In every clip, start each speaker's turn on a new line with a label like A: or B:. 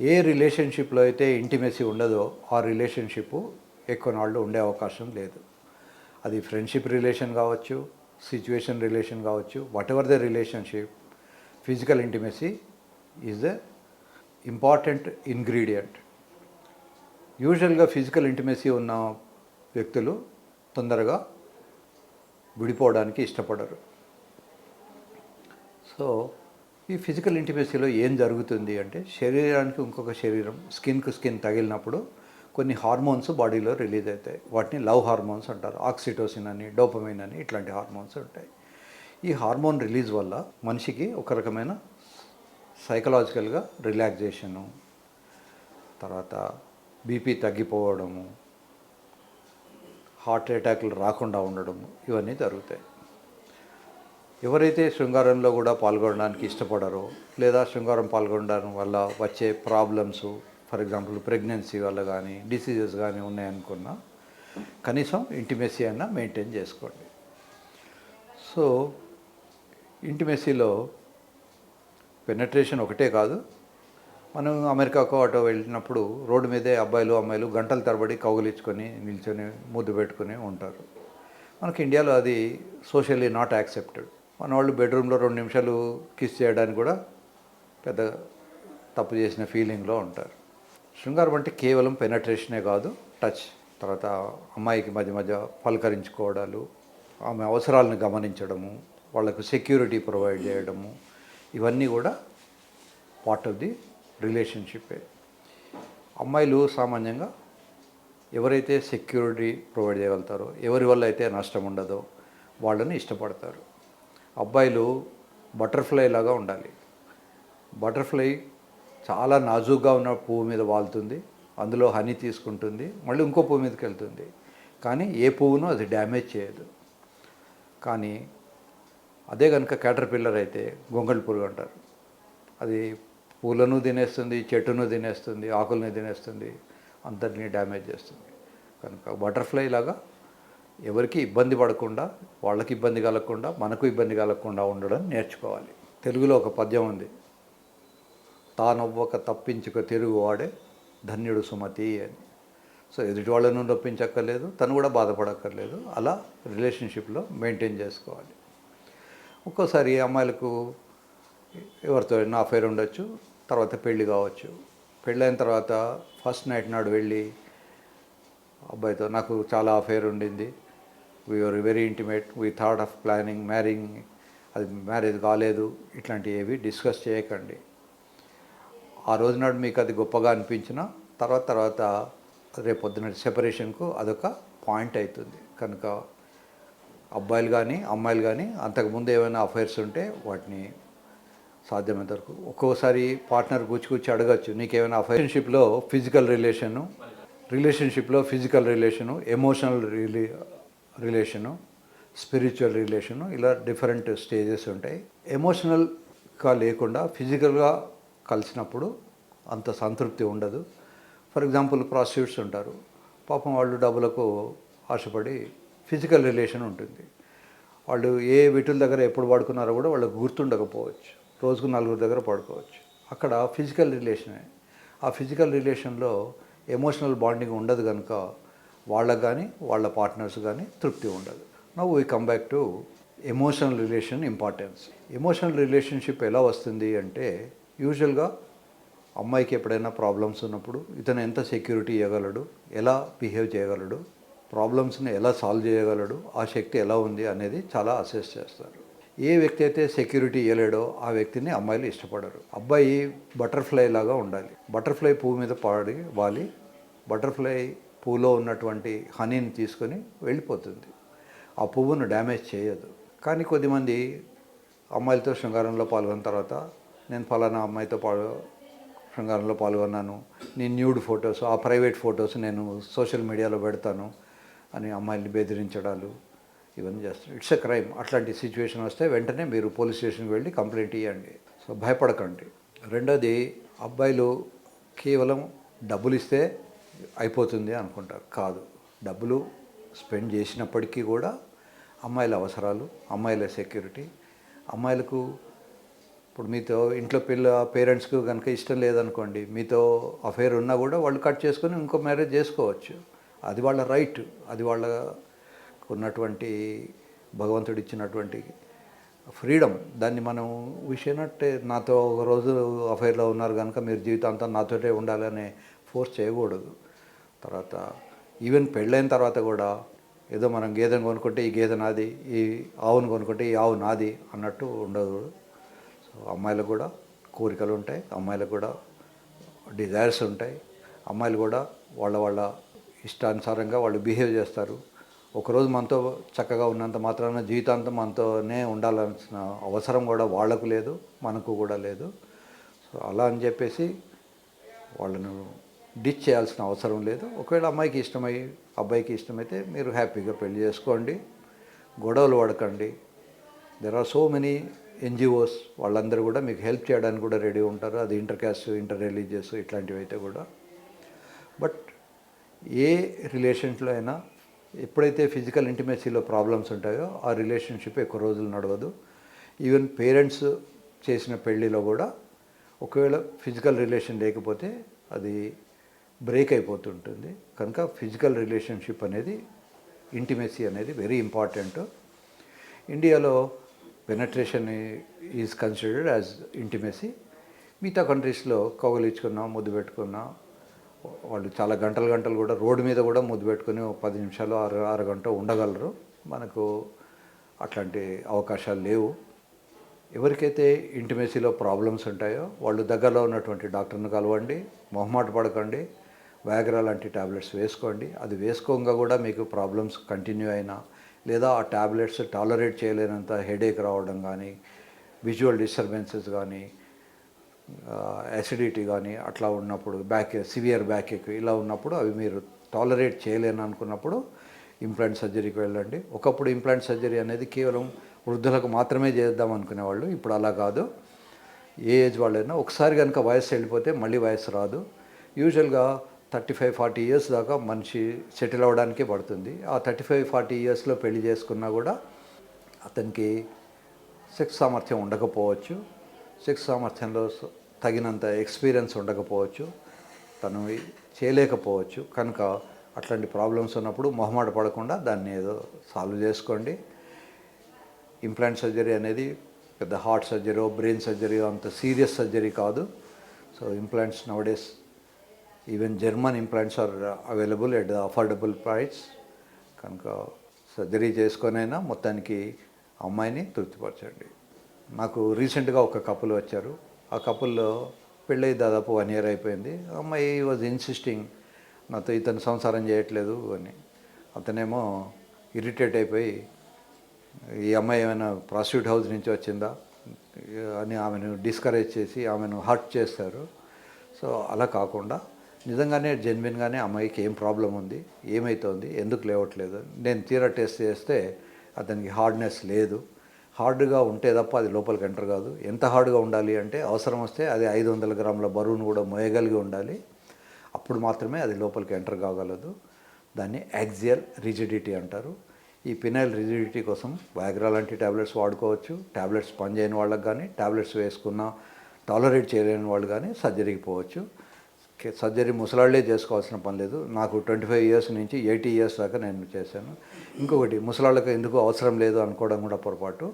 A: ఏ రిలేషన్షిప్లో అయితే ఇంటిమెసీ ఉండదో ఆ రిలేషన్షిప్ ఎక్కువ నాళ్ళు ఉండే అవకాశం లేదు. అది ఫ్రెండ్షిప్ రిలేషన్ కావచ్చు సిచ్యువేషన్ రిలేషన్ కావచ్చు whatever the relationship physical intimacy is the important ingredient యూజువల్గా ఫిజికల్ ఇంటిమెసీ ఉన్న వ్యక్తులు తొందరగా విడిపోవడానికి ఇష్టపడరు. సో ఈ ఫిజికల్ ఇంటిమేసీలో ఏం జరుగుతుంది అంటే శరీరానికి ఇంకొక శరీరం స్కిన్కు స్కిన్ తగిలినప్పుడు కొన్ని హార్మోన్స్ బాడీలో రిలీజ్ అవుతాయి. వాటిని లవ్ హార్మోన్స్ అంటారు. ఆక్సిటోసిన్ అని డోపమైన్ అని ఇట్లాంటి హార్మోన్స్ ఉంటాయి. ఈ హార్మోన్ రిలీజ్ వల్ల మనిషికి ఒక రకమైన సైకలాజికల్గా రిలాక్సేషను తర్వాత బీపీ తగ్గిపోవడము హార్ట్ అటాక్లు రాకుండా ఉండడము ఇవన్నీ జరుగుతాయి. ఎవరైతే శృంగారంలో కూడా పాల్గొనడానికి ఇష్టపడరో లేదా శృంగారం పాల్గొనడం వల్ల వచ్చే ప్రాబ్లమ్స్ ఫర్ ఎగ్జాంపుల్ ప్రెగ్నెన్సీ వల్ల కానీ డిసీజెస్ కానీ ఉన్నాయనుకున్నా కనీసం ఇంటిమెసీ అయినా మెయింటైన్ చేసుకోండి. సో ఇంటిమెసీలో పెనట్రేషన్ ఒకటే కాదు. మనం అమెరికాకు అటో వెళ్ళినప్పుడు రోడ్డు మీదే అబ్బాయిలు అమ్మాయిలు గంటల తరబడి కౌగులించుకొని నిల్చొని ముద్దు పెట్టుకొని ఉంటారు. మనకి ఇండియాలో అది సోషల్లీ నాట్ యాక్సెప్టెడ్ మన వాళ్ళు బెడ్రూమ్లో రెండు నిమిషాలు కిస్ చేయడానికి కూడా పెద్ద తప్పు చేసిన ఫీలింగ్లో ఉంటారు. శృంగారం అంటే కేవలం పెనట్రేషనే కాదు టచ్ తర్వాత అమ్మాయికి మధ్య మధ్య పలకరించుకోవడాలు ఆమె అవసరాలను గమనించడము వాళ్ళకు సెక్యూరిటీ ప్రొవైడ్ చేయడము ఇవన్నీ కూడా పార్ట్ ఆఫ్ ది రిలేషన్షిప్పే అమ్మాయిలు సామాన్యంగా ఎవరైతే సెక్యూరిటీ ప్రొవైడ్ చేయగలుగుతారో ఎవరి వల్ల అయితే నష్టం ఉండదో వాళ్ళని ఇష్టపడతారు. అబ్బాయిలు బటర్ఫ్లై లాగా ఉండాలి. బటర్ఫ్లై చాలా నాజూగ్గా ఉన్న పువ్వు మీద వాలుతుంది అందులో హనీ తీసుకుంటుంది మళ్ళీ ఇంకో పువ్వు మీదకి వెళ్తుంది. కానీ ఏ పువ్వును అది డ్యామేజ్ చేయదు. కానీ అదే కనుక క్యాటర్ పిల్లర్ అయితే గొంగళి పురుగు అంటారు. అది పూలను తినేస్తుంది చెట్టును తినేస్తుంది ఆకులను తినేస్తుంది అంతటినీ డ్యామేజ్ చేస్తుంది. కనుక బటర్ఫ్లై లాగా ఎవరికి ఇబ్బంది పడకుండా వాళ్ళకి ఇబ్బంది కలగకుండా మనకు ఇబ్బంది కలగకుండా ఉండడం నేర్చుకోవాలి. తెలుగులో ఒక పద్యం ఉంది. తానవ్వక తప్పించుక తిరుగువాడే ధన్యుడు సుమతి అని. సో ఎదుటి వాళ్ళను నొప్పించక్కర్లేదు తను కూడా బాధపడక్కర్లేదు. అలా రిలేషన్షిప్లో మెయింటైన్ చేసుకోవాలి. ఒక్కోసారి అమ్మాయిలకు ఎవరితో అయినా అఫైర్ ఉండొచ్చు తర్వాత పెళ్ళి కావచ్చు. పెళ్ళైన తర్వాత ఫస్ట్ నైట్ నాడు వెళ్ళి అబ్బాయితో నాకు చాలా అఫైర్ ఉండింది we're very intimate we thought of planning marrying అది మ్యారేజ్ కాలేదు ఇట్లాంటివి ఏవి డిస్కస్ చేయకండి. ఆ రోజు నాడు మీకు అది గొప్పగా అనిపించిన తర్వాత తర్వాత రేపు పొద్దున సెపరేషన్కు అదొక పాయింట్ అవుతుంది కనుక అబ్బాయిలు కానీ అమ్మాయిలు కానీ అంతకుముందు ఏమైనా అఫైర్స్ ఉంటే వాటిని సాధ్యమైనంత వరకు ఒక్కోసారి పార్ట్నర్ కూర్చి కూర్చి అడగచ్చు నీకేమైనా అఫైర్షిప్లో ఫిజికల్ రిలేషను రిలేషన్షిప్లో ఫిజికల్ రిలేషను ఎమోషనల్ రిలే రిలేషను స్పిరిచువల్ రిలేషను ఇలా డిఫరెంట్ స్టేజెస్ ఉంటాయి. ఎమోషనల్గా లేకుండా ఫిజికల్గా కలిసినప్పుడు అంత సంతృప్తి ఉండదు. ఫర్ ఎగ్జాంపుల్ ప్రాస్టిట్యూట్స్ ఉంటారు. పాపం వాళ్ళు డబ్బులకు ఆశపడి ఫిజికల్ రిలేషన్ ఉంటుంది. వాళ్ళు ఏ వీటిల దగ్గర ఎప్పుడు పడుకున్నారో కూడా వాళ్ళకు గుర్తుండకపోవచ్చు. రోజుకు నలుగురు దగ్గర పడుకోవచ్చు. అక్కడ ఫిజికల్ రిలేషనే. ఆ ఫిజికల్ రిలేషన్లో ఎమోషనల్ బాండింగ్ ఉండదు కనుక వాళ్ళకు కానీ వాళ్ళ పార్ట్నర్స్ కానీ తృప్తి ఉండదు. Now we come back to emotional relation importance emotional relationship ఎలా వస్తుంది అంటే యూజువల్గా అమ్మాయికి ఎప్పుడైనా ప్రాబ్లమ్స్ ఉన్నప్పుడు ఇతను ఎంత సెక్యూరిటీ ఇవ్వగలడు ఎలా బిహేవ్ చేయగలడు ప్రాబ్లమ్స్ని ఎలా సాల్వ్ చేయగలడు ఆ శక్తి ఎలా ఉంది అనేది చాలా అసెస్ చేస్తారు. ఏ వ్యక్తి అయితే సెక్యూరిటీ ఇవ్వలేడో ఆ వ్యక్తిని అమ్మాయిలు ఇష్టపడరు. అబ్బాయి బటర్ఫ్లై లాగా ఉండాలి. బటర్ఫ్లై పువ్వు మీద పాడి వాలి బటర్ఫ్లై పువ్వులో ఉన్నటువంటి హనీని తీసుకొని వెళ్ళిపోతుంది. ఆ పువ్వును డ్యామేజ్ చేయదు. కానీ కొద్దిమంది అమ్మాయిలతో శృంగారంలో పాల్గొన్న తర్వాత నేను ఫలానా అమ్మాయితో పాల్ శృంగారంలో పాల్గొన్నాను. నేను న్యూడ్ ఫొటోస్ ఆ ప్రైవేట్ ఫొటోస్ నేను సోషల్ మీడియాలో పెడతాను అని అమ్మాయిల్ని బెదిరించడాలు ఇవన్నీ చేస్తారు. It's a crime. అట్లాంటి సిచ్యువేషన్ వస్తే వెంటనే మీరు పోలీస్ స్టేషన్కి వెళ్ళి కంప్లైంట్ ఇవ్వండి సో భయపడకండి. రెండోది అబ్బాయిలు కేవలం డబ్బులు ఇస్తే అయిపోతుంది అనుకుంటారు. కాదు. డబ్బులు స్పెండ్ చేసినప్పటికీ కూడా అమ్మాయిల అవసరాలు అమ్మాయిల సెక్యూరిటీ అమ్మాయిలకు ఇప్పుడు మీతో ఇంట్లో పిల్ల పేరెంట్స్కి కనుక ఇష్టం లేదనుకోండి మీతో అఫేర్ ఉన్నా కూడా వాళ్ళు కట్ చేసుకొని ఇంకో మ్యారేజ్ చేసుకోవచ్చు. అది వాళ్ళ రైట్. అది వాళ్ళ ఉన్నటువంటి భగవంతుడు ఇచ్చినటువంటి ఫ్రీడమ్. దాన్ని మనం విషయనట్టే నాతో ఒక రోజు అఫైర్లో ఉన్నారు కనుక మీరు జీవితాంతం నాతోటే ఉండాలనే ఫోర్స్ చేయకూడదు. తర్వాత ఈవెన్ పెళ్ళైన తర్వాత కూడా ఏదో మనం గేదెను కొనుక్కుంటే ఈ గేదె నాది ఈ ఆవును కొనుక్కుంటే ఈ ఆవు నాది అన్నట్టు ఉండదు. సో అమ్మాయిలకు కూడా కోరికలు ఉంటాయి అమ్మాయిలకు కూడా డిజైర్స్ ఉంటాయి. అమ్మాయిలు కూడా వాళ్ళ వాళ్ళ ఇష్టానుసారంగా వాళ్ళు బిహేవ్ చేస్తారు. ఒకరోజు మనతో చక్కగా ఉన్నంత మాత్రాన జీవితాంతం మనతోనే ఉండాల్సిన అవసరం కూడా వాళ్ళకు లేదు మనకు కూడా లేదు. సో అలా అని చెప్పేసి వాళ్ళను డిచ్ చేయాల్సిన అవసరం లేదు. ఒకవేళ అమ్మాయికి ఇష్టమై అబ్బాయికి ఇష్టమైతే మీరు హ్యాపీగా పెళ్ళి చేసుకోండి. గొడవలు పడకండి. There are so many NGOs వాళ్ళందరూ కూడా మీకు హెల్ప్ చేయడానికి కూడా రెడీ ఉంటారు. అది ఇంటర్ క్యాస్ట్ ఇంటర్ రిలీజియస్ ఇట్లాంటివి అయితే కూడా. బట్ ఏ రిలేషన్స్లో అయినా ఎప్పుడైతే ఫిజికల్ ఇంటిమేసీలో ప్రాబ్లమ్స్ ఉంటాయో ఆ రిలేషన్షిప్ ఎక్కువ రోజులు నడవదు. ఈవెన్ పేరెంట్స్ చేసిన పెళ్ళిలో కూడా ఒకవేళ ఫిజికల్ రిలేషన్ లేకపోతే అది బ్రేక్ అయిపోతుంటుంది. కనుక ఫిజికల్ రిలేషన్షిప్ అనేది ఇంటిమెసీ అనేది వెరీ ఇంపార్టెంట్. ఇండియాలో penetration is considered as intimacy. మిగతా కంట్రీస్లో కౌగలించుకున్నా ముద్దు పెట్టుకున్నా వాళ్ళు చాలా గంటలు గంటలు కూడా రోడ్డు మీద కూడా ముద్దు పెట్టుకుని ఒక పది నిమిషాలు ఆరు ఆరు గంట ఉండగలరు. మనకు అట్లాంటి అవకాశాలు లేవు. ఎవరికైతే ఇంటిమెసీలో ప్రాబ్లమ్స్ ఉంటాయో వాళ్ళు దగ్గరలో ఉన్నటువంటి డాక్టర్ని కలవండి మొహమాట పడకండి వ్యాగ్రా లాంటి ట్యాబ్లెట్స్ వేసుకోండి. అది వేసుకోగా కూడా మీకు ప్రాబ్లమ్స్ కంటిన్యూ అయినా లేదా ఆ ట్యాబ్లెట్స్ టాలరేట్ చేయలేనంత హెడేక్ రావడం కానీ విజువల్ డిస్టర్బెన్సెస్ కానీ యాసిడిటీ కానీ అట్లా ఉన్నప్పుడు బ్యాక్ సివియర్ బ్యాక్ ఎక్ ఇలా ఉన్నప్పుడు అవి మీరు టాలరేట్ చేయలేను అనుకున్నప్పుడు ఇంప్లాంట్ సర్జరీకి వెళ్ళండి. ఒకప్పుడు ఇంప్లాంట్ సర్జరీ అనేది కేవలం వృద్ధులకు మాత్రమే చేద్దాం అనుకునేవాళ్ళు. ఇప్పుడు అలా కాదు. ఏ ఏజ్ వాళ్ళైనా ఒకసారి కనుక వయసు వెళ్ళిపోతే మళ్ళీ వయసు రాదు. యూజువల్గా థర్టీ ఫైవ్ ఫార్టీ ఇయర్స్ దాకా మనిషి సెటిల్ అవ్వడానికి పడుతుంది. ఆ థర్టీ ఫైవ్ ఫార్టీ ఇయర్స్లో పెళ్ళి చేసుకున్నా కూడా అతనికి సెక్స్ సామర్థ్యం ఉండకపోవచ్చు. సెక్స్ సామర్థ్యంలో తగినంత ఎక్స్పీరియన్స్ ఉండకపోవచ్చు. తను చేయలేకపోవచ్చు. కనుక అట్లాంటి ప్రాబ్లమ్స్ ఉన్నప్పుడు మొహమాట పడకుండా దాన్ని ఏదో సాల్వ్ చేసుకోండి. ఇంప్లాంట్ సర్జరీ అనేది పెద్ద హార్ట్ సర్జరీ బ్రెయిన్ సర్జరీ అంత సీరియస్ సర్జరీ కాదు. So implants nowadays even German implants are available at the affordable price కనుక సర్జరీ చేసుకొనైనా మొత్తానికి అమ్మాయిని తృప్తిపరచండి. నాకు రీసెంట్గా ఒక కపుల్ వచ్చారు. ఆ కపుల్లో పెళ్ళై దాదాపు వన్ ఇయర్ అయిపోయింది. అమ్మాయి వాజ్ ఇన్సిస్టింగ్ నాతో ఇతను సంసారం చేయట్లేదు అని. అతనేమో ఇరిటేట్ అయిపోయి ఈ అమ్మాయి ఏమైనా ప్రాసిక్యూట్ హౌస్ నుంచి వచ్చిందా? అని ఆమెను డిస్కరేజ్ చేసి ఆమెను హర్ట్ చేస్తారు. సో అలా కాకుండా నిజంగానే జెన్యున్గానే అమ్మాయికి ఏం ప్రాబ్లం ఉంది? ఏమవుతోంది ఎందుకు లేవట్లేదు? నేను తీరా టెస్ట్ చేస్తే అతనికి హార్డ్నెస్ లేదు. హార్డ్గా ఉంటే తప్ప అది లోపలికి ఎంటర్ కాదు. ఎంత హార్డ్గా ఉండాలి అంటే అవసరం వస్తే అది ఐదు వందల గ్రాముల బరువును కూడా మోయగలిగి ఉండాలి. అప్పుడు మాత్రమే అది లోపలికి ఎంటర్ కాగలదు. దాన్ని యాక్సియల్ రిజిడిటీ అంటారు. ఈ పినైల్ రిజిడిటీ కోసం వ్యాగ్రా లాంటి ట్యాబ్లెట్స్ వాడుకోవచ్చు. ట్యాబ్లెట్స్ పనిచేయని వాళ్ళకి కానీ ట్యాబ్లెట్స్ వేసుకున్న టాలరేట్ చేయలేని వాళ్ళు కానీ సర్జరీకి పోవచ్చు. సర్జరీ ముసలాళ్ళే చేసుకోవాల్సిన పని లేదు. నాకు ట్వంటీ ఫైవ్ ఇయర్స్ నుంచి ఎయిటీ ఇయర్స్ దాకా నేను చేశాను. ఇంకొకటి ముసలాళ్ళకి ఎందుకు అవసరం లేదు అనుకోవడం కూడా పొరపాటు.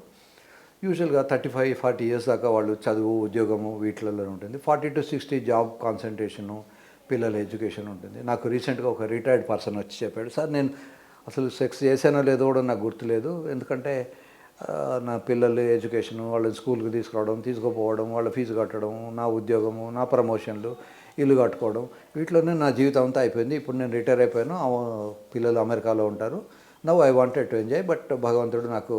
A: యూజువల్గా థర్టీ ఫైవ్ ఫార్టీ ఇయర్స్ దాకా వాళ్ళు చదువు ఉద్యోగము వీటిలలో ఉంటుంది. Forty to sixty job concentration పిల్లల ఎడ్యుకేషన్ ఉంటుంది. నాకు రీసెంట్గా ఒక రిటైర్డ్ పర్సన్ వచ్చి చెప్పాడు సార్ నేను అసలు సెక్స్ చేశానో లేదో కూడా నాకు గుర్తులేదు. ఎందుకంటే నా పిల్లలు ఎడ్యుకేషన్ వాళ్ళని స్కూల్కి తీసుకురావడం తీసుకుపోవడం వాళ్ళ ఫీజు కట్టడం నా ఉద్యోగము నా ప్రమోషన్లు ఇల్లు కట్టుకోవడం వీటిలోనే నా జీవితం అంతా అయిపోయింది. ఇప్పుడు నేను రిటైర్ అయిపోయాను. పిల్లలు అమెరికాలో ఉంటారు. Now I wanted to enjoy but భగవంతుడు నాకు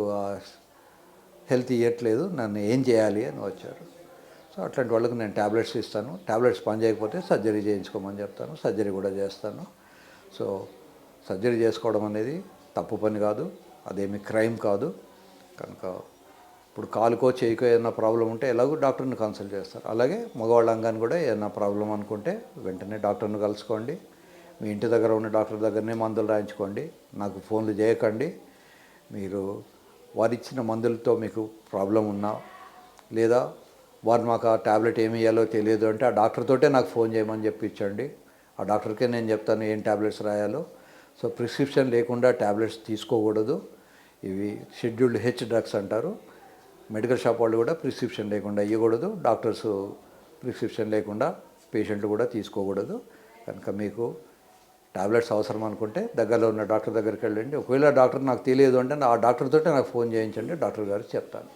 A: హెల్త్ ఇవ్వట్లేదు నన్ను ఏం చేయాలి అని వచ్చారు. సో అట్లాంటి వాళ్ళకి నేను ట్యాబ్లెట్స్ ఇస్తాను. ట్యాబ్లెట్స్ పని చేయకపోతే సర్జరీ చేయించుకోమని చెప్తాను. సర్జరీ కూడా చేస్తాను. సో సర్జరీ చేసుకోవడం అనేది తప్పు పని కాదు. అదేమి క్రైమ్ కాదు. కనుక ఇప్పుడు కాలుకో చేయికో ఏదైనా ప్రాబ్లం ఉంటే ఎలాగో డాక్టర్ని కన్సల్ట్ చేస్తారు. అలాగే మగవాళ్ళ అంగాన్ని కూడా ఏదైనా ప్రాబ్లం అనుకుంటే వెంటనే డాక్టర్ని కలుసుకోండి. మీ ఇంటి దగ్గర ఉన్న డాక్టర్ దగ్గరనే మందులు రాయించుకోండి. నాకు ఫోన్లు చేయకండి. మీరు వారిచ్చిన మందులతో మీకు ప్రాబ్లం ఉన్నా లేదా వారు మాకు ఆ ట్యాబ్లెట్ ఏమి ఇవ్వాలో తెలియదు అంటే ఆ డాక్టర్ తోటే నాకు ఫోన్ చేయమని చెప్పించండి. ఆ డాక్టర్కే నేను చెప్తాను ఏం ట్యాబ్లెట్స్ రాయాలో. సో ప్రిస్క్రిప్షన్ లేకుండా ట్యాబ్లెట్స్ తీసుకోకూడదు. ఇవి షెడ్యూల్డ్ హెచ్ డ్రగ్స్ అంటారు. మెడికల్ షాప్ వాళ్ళు కూడా ప్రిస్క్రిప్షన్ లేకుండా ఇవ్వకూడదు డాక్టర్స్ ప్రిస్క్రిప్షన్ లేకుండా పేషెంట్లు కూడా తీసుకోకూడదు. కనుక మీకు టాబ్లెట్స్ అవసరం అనుకుంటే దగ్గరలో ఉన్న డాక్టర్ దగ్గరికి వెళ్ళండి. ఒకవేళ డాక్టర్ నాకు తెలియదు అంటే ఆ డాక్టర్ తోటే నాకు ఫోన్ చేయించండి. డాక్టర్ గారు చెప్తాను